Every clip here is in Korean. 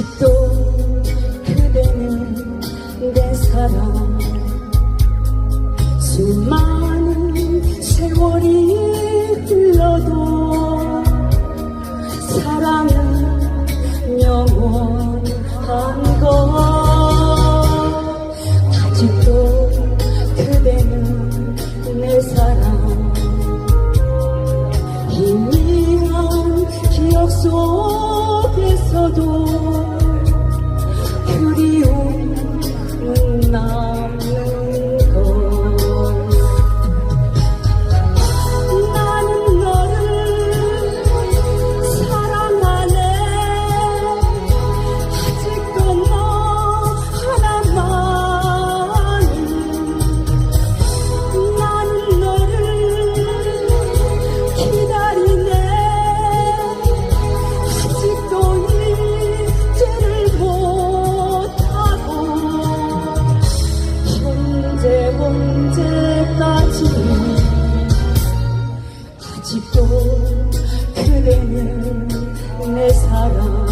아직도 그대는 내 사랑. 수많은 세월이 흘러도 사랑은 영원한 것. 아직도 그대는 내 사랑. 희미한 기억 속에서도 언제까지 아직도 그대는 내 사랑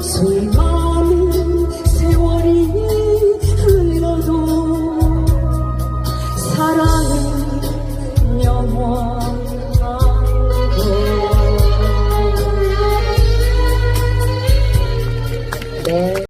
술 많은 세월이 흘러도 사랑은 영원 네.